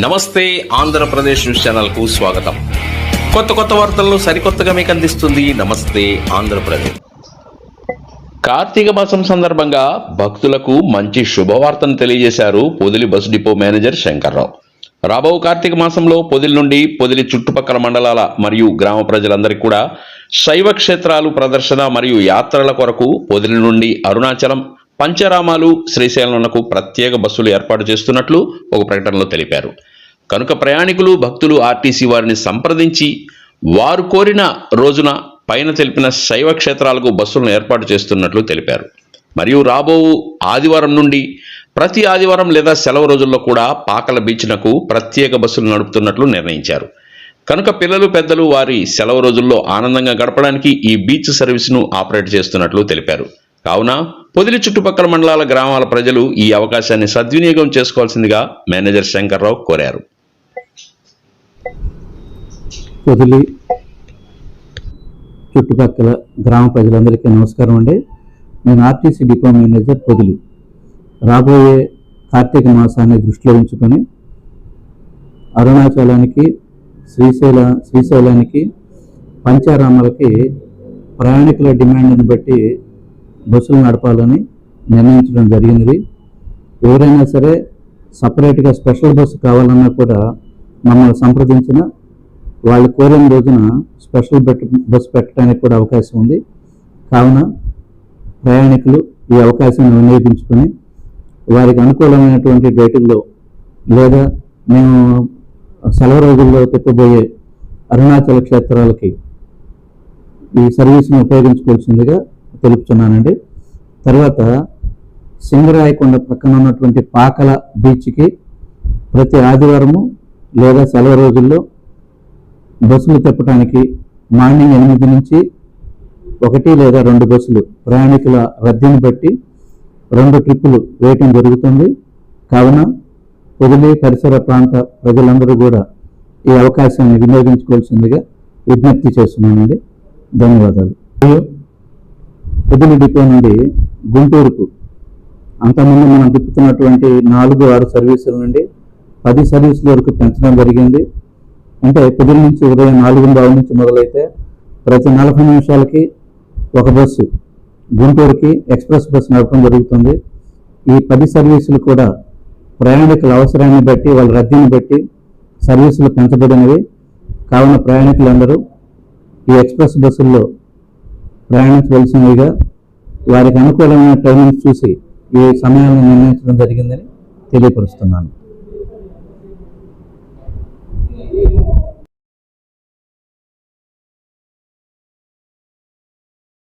నమస్తే ఆంధ్రప్రదేశ్ న్యూస్ ఛానల్కు స్వాగతం. కొత్త కొత్త వార్తలను సరికొత్తగా మీకు అందిస్తుంది నమస్తే ఆంధ్రప్రదేశ్. కార్తీక మాసం సందర్భంగా భక్తులకు మంచి శుభవార్తను తెలియజేశారు Podili bus depot manager Shankarrao. రాబో కార్తీక మాసంలో పొదిలి నుండి పొదిలి చుట్టుపక్కల మండలాల మరియు గ్రామ ప్రజలందరికీ కూడా శైవ క్షేత్రాలు ప్రదర్శన మరియు యాత్రల కొరకు పొదిలి నుండి అరుణాచలం పంచరామాలు శ్రీశైలంకు ప్రత్యేక బస్సులు ఏర్పాటు చేస్తున్నట్లు ఒక ప్రకటనలో తెలిపారు. కనుక ప్రయాణికులు భక్తులు ఆర్టీసీ వారిని సంప్రదించి వారు కోరిన రోజున పైన తెలిపిన శైవ క్షేత్రాలకు బస్సులను ఏర్పాటు చేస్తున్నట్లు తెలిపారు. మరియు రాబో ఆదివారం నుండి ప్రతి ఆదివారం లేదా సెలవు రోజుల్లో కూడా పాకల బీచ్నకు ప్రత్యేక బస్సులు నడుపుతున్నట్లు నిర్ణయించారు. కనుక పిల్లలు పెద్దలు వారి సెలవు రోజుల్లో ఆనందంగా గడపడానికి ఈ బీచ్ సర్వీస్ను ఆపరేట్ చేస్తున్నట్లు తెలిపారు. కావున పొదిలి చుట్టుపక్కల మండలాల గ్రామాల ప్రజలు ఈ అవకాశాన్ని సద్వినియోగం చేసుకోవాల్సిందిగా మేనేజర్ శంకర్రావు కోరారు. పొదిలి చుట్టుపక్కల గ్రామ ప్రజలందరికీ నమస్కారం అండి. నేను ఆర్టీసీ డిపో మేనేజర్ పొదిలి. రాబోయే కార్తీక మాసాన్ని దృష్టిలో ఉంచుకొని అరుణాచలానికి శ్రీశైల శ్రీశైలానికి పంచారామాలకి ప్రయాణికుల డిమాండ్ని బట్టి బస్సులు నడపాలని నిర్ణయించడం జరిగింది ఎవరైనా సరే సపరేట్గా స్పెషల్ బస్సు కావాలన్నా కూడా మమ్మల్ని సంప్రదించిన వాళ్ళు కోరిన రోజున స్పెషల్ బెట్ బస్సు పెట్టడానికి కూడా అవకాశం ఉంది. కావున ప్రయాణికులు ఈ అవకాశాన్ని వినియోగించుకొని వారికి అనుకూలమైనటువంటి డేటుల్లో లేదా మేము సెలవు రోజుల్లో తిప్పబోయే అరుణాచల క్షేత్రాలకి ఈ సర్వీస్ని ఉపయోగించుకోవాల్సిందిగా తెలుపుతున్నానండి. తర్వాత సింగరాయకొండ పక్కన ఉన్నటువంటి పాకల బీచ్కి ప్రతి ఆదివారము లేదా సెలవు రోజుల్లో బస్సులు తిప్పడానికి మార్నింగ్ ఎనిమిది నుంచి ఒకటి లేదా రెండు బస్సులు ప్రయాణికుల రద్దీని బట్టి రెండు ట్రిప్పులు వేయటం జరుగుతుంది. కావున పొదిలి పరిసర ప్రాంత ప్రజలందరూ కూడా ఈ అవకాశాన్ని వినియోగించుకోవాల్సిందిగా విజ్ఞప్తి చేస్తున్నానండి. ధన్యవాదాలు. పొద్దున డిపో నుండి గుంటూరుకు అంతకుముందు మనం తిప్పుతున్నటువంటి నాలుగు ఆరు సర్వీసుల నుండి పది సర్వీసుల వరకు పెంచడం జరిగింది. అంటే పొద్దున నుంచి ఉదయం నాలుగు బావు నుంచి మొదలైతే ప్రతి నలభై నిమిషాలకి ఒక బస్సు గుంటూరుకి ఎక్స్ప్రెస్ బస్సు నడపడం జరుగుతుంది. ఈ పది సర్వీసులు కూడా ప్రయాణికుల అవసరాన్ని బట్టి వాళ్ళ రద్దీని బట్టి సర్వీసులు పెంచబడినవి. కావున ప్రయాణికులందరూ ఈ ఎక్స్ప్రెస్ బస్సుల్లో ప్రయాణించవలసినవిగా వారికి అనుకూలమైన ట్రైనింగ్ చూసి ఈ సమయాన్ని నిర్ణయించడం జరిగిందని తెలియపరుస్తున్నాను.